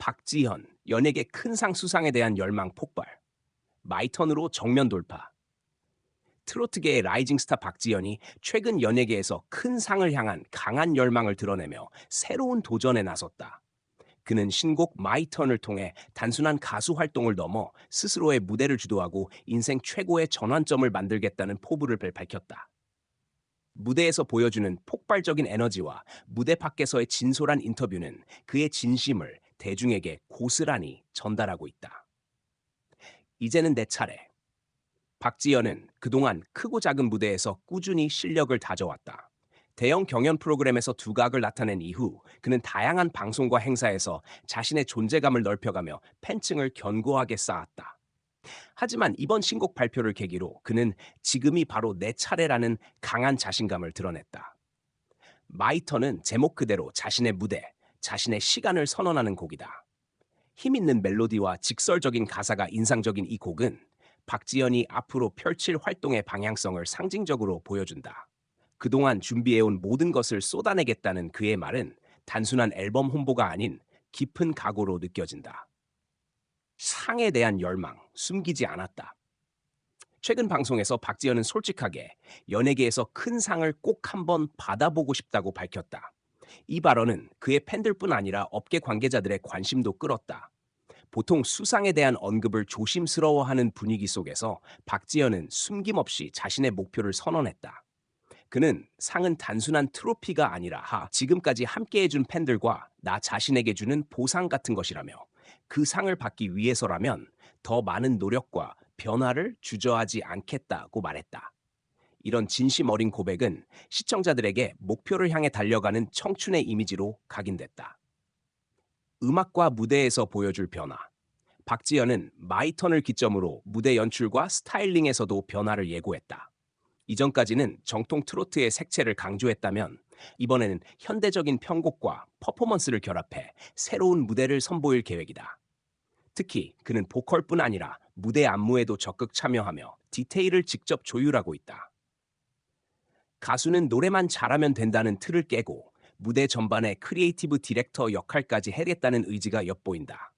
박지현, 연예계 큰 상 수상에 대한 열망 폭발. 마이턴으로 정면 돌파. 트로트계의 라이징 스타 박지현이 최근 연예계에서 큰 상을 향한 강한 열망을 드러내며 새로운 도전에 나섰다. 그는 신곡 마이턴을 통해 단순한 가수 활동을 넘어 스스로의 무대를 주도하고 인생 최고의 전환점을 만들겠다는 포부를 밝혔다. 무대에서 보여주는 폭발적인 에너지와 무대 밖에서의 진솔한 인터뷰는 그의 진심을 대중에게 고스란히 전달하고 있다. 이제는 내 차례. 박지연은 그동안 크고 작은 무대에서 꾸준히 실력을 다져왔다. 대형 경연 프로그램에서 두각을 나타낸 이후 그는 다양한 방송과 행사에서 자신의 존재감을 넓혀가며 팬층을 견고하게 쌓았다. 하지만 이번 신곡 발표를 계기로 그는 지금이 바로 내 차례라는 강한 자신감을 드러냈다. 마이터는 제목 그대로 자신의 무대, 자신의 시간을 선언하는 곡이다. 힘 있는 멜로디와 직설적인 가사가 인상적인 이 곡은 박지연이 앞으로 펼칠 활동의 방향성을 상징적으로 보여준다. 그동안 준비해온 모든 것을 쏟아내겠다는 그의 말은 단순한 앨범 홍보가 아닌 깊은 각오로 느껴진다. 상에 대한 열망, 숨기지 않았다. 최근 방송에서 박지현은 솔직하게 연예계에서 큰 상을 꼭 한번 받아보고 싶다고 밝혔다. 이 발언은 그의 팬들뿐 아니라 업계 관계자들의 관심도 끌었다. 보통 수상에 대한 언급을 조심스러워하는 분위기 속에서 박지현은 숨김없이 자신의 목표를 선언했다. 그는 상은 단순한 트로피가 아니라 하 지금까지 함께해준 팬들과 나 자신에게 주는 보상 같은 것이라며 그 상을 받기 위해서라면 더 많은 노력과 변화를 주저하지 않겠다고 말했다. 이런 진심 어린 고백은 시청자들에게 목표를 향해 달려가는 청춘의 이미지로 각인됐다. 음악과 무대에서 보여줄 변화. 박지현은 마이턴을 기점으로 무대 연출과 스타일링에서도 변화를 예고했다. 이전까지는 정통 트로트의 색채를 강조했다면 이번에는 현대적인 편곡과 퍼포먼스를 결합해 새로운 무대를 선보일 계획이다. 특히 그는 보컬뿐 아니라 무대 안무에도 적극 참여하며 디테일을 직접 조율하고 있다. 가수는 노래만 잘하면 된다는 틀을 깨고 무대 전반의 크리에이티브 디렉터 역할까지 해겠다는 의지가 엿보인다.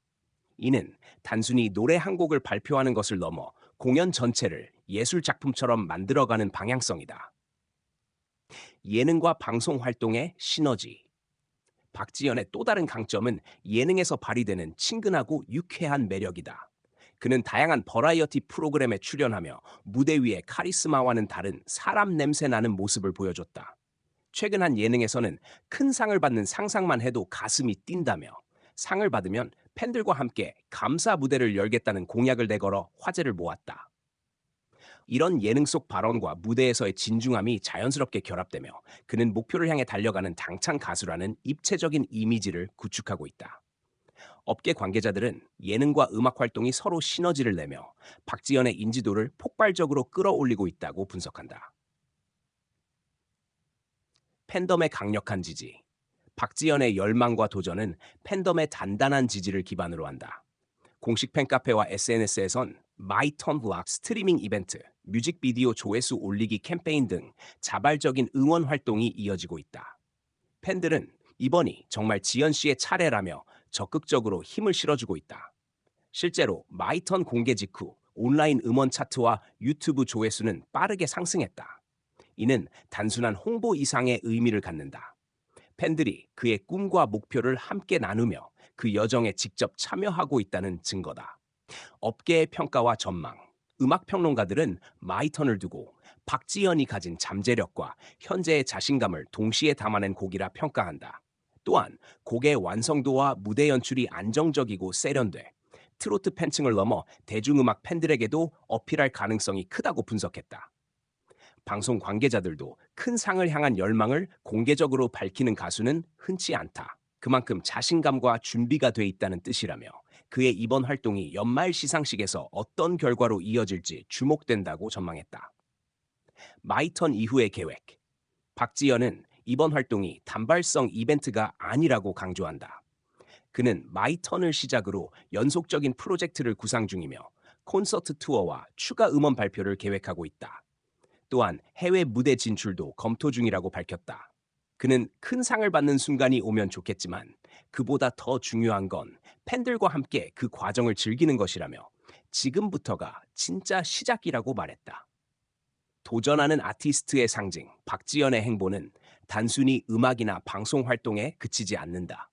이는 단순히 노래 한 곡을 발표하는 것을 넘어 공연 전체를 예술 작품처럼 만들어가는 방향성이다. 예능과 방송 활동의 시너지. 박지연의 또 다른 강점은 예능에서 발휘되는 친근하고 유쾌한 매력이다. 그는 다양한 버라이어티 프로그램에 출연하며 무대 위에 카리스마와는 다른 사람 냄새 나는 모습을 보여줬다. 최근 한 예능에서는 큰 상을 받는 상상만 해도 가슴이 뛴다며 상을 받으면 팬들과 함께 감사 무대를 열겠다는 공약을 내걸어 화제를 모았다. 이런 예능 속 발언과 무대에서의 진중함이 자연스럽게 결합되며 그는 목표를 향해 달려가는 당찬 가수라는 입체적인 이미지를 구축하고 있다. 업계 관계자들은 예능과 음악 활동이 서로 시너지를 내며 박지연의 인지도를 폭발적으로 끌어올리고 있다고 분석한다. 팬덤의 강력한 지지. 박지연의 열망과 도전은 팬덤의 단단한 지지를 기반으로 한다. 공식 팬카페와 SNS에선 마이 턴 블락 스트리밍 이벤트, 뮤직비디오 조회수 올리기 캠페인 등 자발적인 응원 활동이 이어지고 있다. 팬들은 이번이 정말 지연 씨의 차례라며 적극적으로 힘을 실어주고 있다. 실제로 마이턴 공개 직후 온라인 음원 차트와 유튜브 조회수는 빠르게 상승했다. 이는 단순한 홍보 이상의 의미를 갖는다. 팬들이 그의 꿈과 목표를 함께 나누며 그 여정에 직접 참여하고 있다는 증거다. 업계의 평가와 전망. 음악 평론가들은 마이턴을 두고 박지현이 가진 잠재력과 현재의 자신감을 동시에 담아낸 곡이라 평가한다. 또한 곡의 완성도와 무대 연출이 안정적이고 세련돼 트로트 팬층을 넘어 대중음악 팬들에게도 어필할 가능성이 크다고 분석했다. 방송 관계자들도 큰 상을 향한 열망을 공개적으로 밝히는 가수는 흔치 않다. 그만큼 자신감과 준비가 돼 있다는 뜻이라며 그의 이번 활동이 연말 시상식에서 어떤 결과로 이어질지 주목된다고 전망했다. 마이턴 이후의 계획. 박지연은 이번 활동이 단발성 이벤트가 아니라고 강조한다. 그는 마이턴을 시작으로 연속적인 프로젝트를 구상 중이며 콘서트 투어와 추가 음원 발표를 계획하고 있다. 또한 해외 무대 진출도 검토 중이라고 밝혔다. 그는 큰 상을 받는 순간이 오면 좋겠지만 그보다 더 중요한 건 팬들과 함께 그 과정을 즐기는 것이라며 지금부터가 진짜 시작이라고 말했다. 도전하는 아티스트의 상징 박지연의 행보는 단순히 음악이나 방송 활동에 그치지 않는다.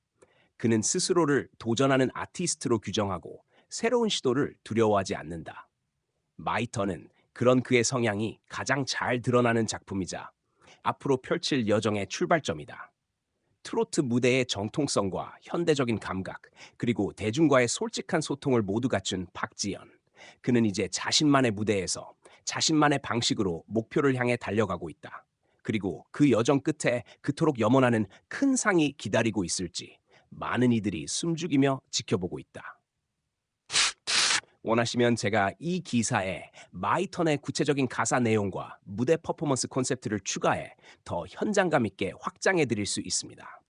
그는 스스로를 도전하는 아티스트로 규정하고 새로운 시도를 두려워하지 않는다. 마이터는 그런 그의 성향이 가장 잘 드러나는 작품이자 앞으로 펼칠 여정의 출발점이다. 트로트 무대의 정통성과 현대적인 감각, 그리고 대중과의 솔직한 소통을 모두 갖춘 박지연. 그는 이제 자신만의 무대에서 자신만의 방식으로 목표를 향해 달려가고 있다. 그리고 그 여정 끝에 그토록 염원하는 큰 상이 기다리고 있을지 많은 이들이 숨죽이며 지켜보고 있다. 원하시면 제가 이 기사에 마이턴의 구체적인 가사 내용과 무대 퍼포먼스 콘셉트를 추가해 더 현장감 있게 확장해 드릴 수 있습니다.